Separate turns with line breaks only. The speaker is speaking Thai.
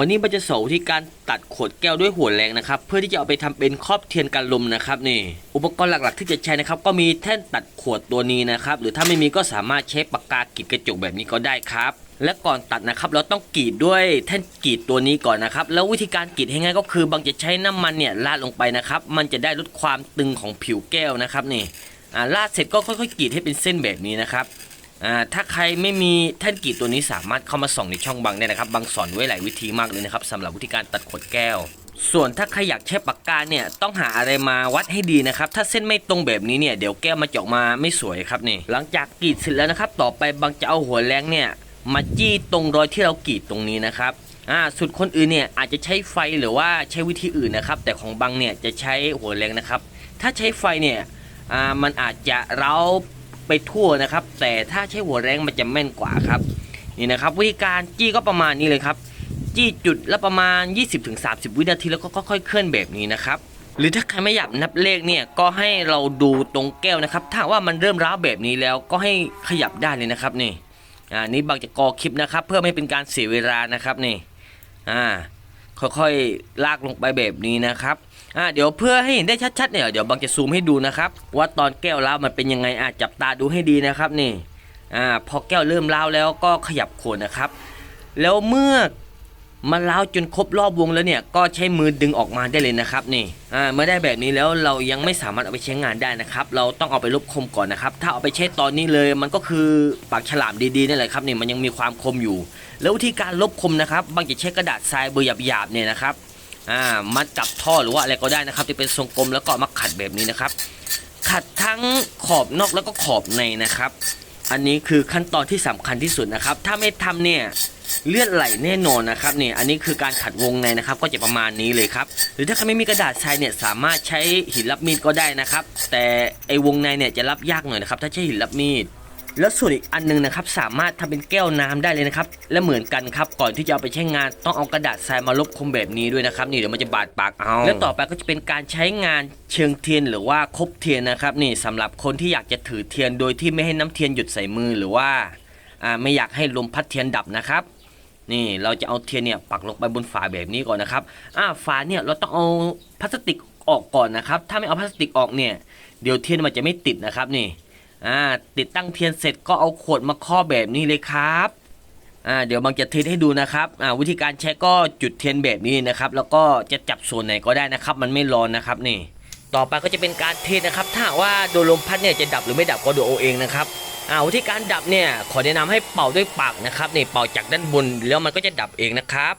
วันนี้มันจะสอนวิธีการตัดขวดแก้วด้วยหัวแรงนะครับ เพื่อที่จะเอาไปทำเป็นครอบเทียนกันลมนะครับนี่ อุปกรณ์หลักๆ ที่จะใช้นะครับ ก็มีแท่นตัดขวดตัวนี้นะครับ หรือถ้าไม่มีก็สามารถใช้ปากกากรีดกระจกแบบนี้ก็ได้ครับ และก่อนตัดนะครับ เราต้องกรีดด้วยแท่นกรีดตัวนี้ก่อนนะครับ แล้ววิธีการกรีดให้ง่ายก็คือบางจะใช้น้ำมันเนี่ยราดลงไปนะครับ มันจะได้ลดความตึงของผิวแก้วนะครับนี่อ่าราดเสร็จก็ค่อยๆกรีดให้เป็นเส้นแบบนี้นะครับ ถ้าใครไม่มีแท่นกรีดตัวนี้สามารถเข้ามาส่องในช่องบังได้นะครับบังสอนไว้หลายวิธีมากเลยนะครับสำหรับวิธีการตัดขวดแก้ว ส่วนถ้าใครอยากใช้ปากกาเนี่ยต้องหาอะไรมาวัดให้ดีนะครับ ถ้าเส้นไม่ตรงแบบนี้เนี่ยเดี๋ยวแก้วมาเจาะมาไม่สวยครับนี่หลังจากกรีดเสร็จแล้วนะครับ ต่อไปบังจะเอาหัวแรงเนี่ยมาจี้ตรงรอยที่เรากรีดตรงนี้นะครับอ่าสุดคนอื่นเนี่ยอาจจะใช้ไฟหรือว่าใช้วิธีอื่นนะครับ แต่ของบังเนี่ยจะใช้หัวแรงนะครับ ถ้าใช้ไฟเนี่ยอ่ามันอาจจะเร้า ไปทั่วนะครับ แต่ถ้าใช้หัวแรงมันจะแม่นกว่าครับนี่นะครับวิธีการจี้ก็ประมาณนี้เลยครับ จี้จุดละประมาณ 20-30 วินาทีแล้วก็ค่อยๆเคลื่อนแบบนี้นะครับหรือถ้าใครไม่อยากนับเลขเนี่ยก็ให้เราดูตรงแก้วนะครับ ถ้าว่ามันเริ่มร้าวแบบนี้แล้วก็ให้ขยับได้เลยนะครับนี่อ่านี่บางจะกอคลิปนะครับ เพื่อไม่เป็นการเสียเวลานะครับนี่อ่า ค่อยๆลากลงไปแบบนี้นะครับอ่าเดี๋ยวเพื่อให้เห็นได้ชัดๆเนี่ยเดี๋ยวบางจะซูมให้ดูนะครับว่าตอนแก้วล้าวมันเป็นยังไงอ่าจับตาดูให้ดีนะครับนี่อ่าพอแก้วเริ่มล้าวแล้วก็ขยับโคนนะครับ แล้วเมื่อ มันล้าวจนครบรอบวงแล้วเนี่ยก็ใช้มือดึงออกมาได้เลยนะครับนี่อ่าเมื่อได้แบบนี้แล้วเรายังไม่สามารถเอาไปใช้งานได้นะครับเราต้องเอาไปลบคมก่อนนะครับถ้าเอาไปใช้ตอนนี้เลยมันก็คือปากฉลามดีๆนั่แหละครับนี่มันยังมีความคมอยู่ แล้ววิธีการลบคมนะครับบางจะใช้กระดาษทรายเบอร์หยาบๆเนี่ยนะครับอ่ามัดกับท่อหรือว่าอะไรก็ได้นะครับที่เป็นทรงกลมแล้วก็มาขัดแบบนี้นะครับขัดทั้งขอบนอกแล้วก็ขอบในนะครับ อันนี้คือขั้นตอนที่สำคัญที่สุดนะครับ ถ้าไม่ทำเนี่ยเลือดไหลแน่นอนนะครับเนี่ยอันนี้คือการขัดวงในนะครับ ก็จะประมาณนี้เลยครับ หรือถ้าใครไม่มีกระดาษทรายเนี่ยสามารถใช้หินรับมีดก็ได้นะครับ แต่ไอวงในเนี่ยจะรับยากหน่อยนะครับ ถ้าใช้หินรับมีด แล้วส่วนอีกอันหนึงนะครับสามารถทำเป็นแก้วน้ำได้เลยนะครับและเหมือนกันครับก่อนที่จะเอาไปใช้งานต้องเอากระดาษทรายมาลบคมแบบนี้ด้วยนะครับนี่เดี๋ยวมันจะบาดปากเอาแล้วต่อไปก็จะเป็นการใช้งานเชิงเทียนหรือว่าคบเทียนนะครับนี่สำหรับคนที่อยากจะถือเทียนโดยที่ไม่ให้น้ำเทียนหยุดใส่มือหรือว่าอ่าไม่อยากให้ลมพัดเทียนดับนะครับนี่เราจะเอาเทียนเนี่ยปักลงไปบนฝาแบบนี้ก่อนนะครับอ่าฝาเนี่ยเราต้องเอาพลาสติกออกก่อนนะครับ ถ้าไม่เอาพลาสติกออกเนี่ยเดี๋ยวเทียนมันจะไม่ติดนะครับนี่ อ่าติดตั้งเทียนเสร็จก็เอาขวดมาครอบแบบนี้เลยครับอ่าเดี๋ยวบางจะเทสให้ดูนะครับอ่าวิธีการใช้ก็จุดเทียนแบบนี้นะครับ แล้วก็จะจับส่วนไหนก็ได้นะครับ มันไม่ร้อนนะครับนี่ ต่อไปก็จะเป็นการเทสนะครับ ถ้าว่าโดนลมพัดเนี่ยจะดับหรือไม่ดับก็ดูเอาเองนะครับอ่าวิธีการดับเนี่ยขอแนะนำให้เป่าด้วยปากนะครับนี่เป่าจากด้านบนแล้วมันก็จะดับเองนะครับ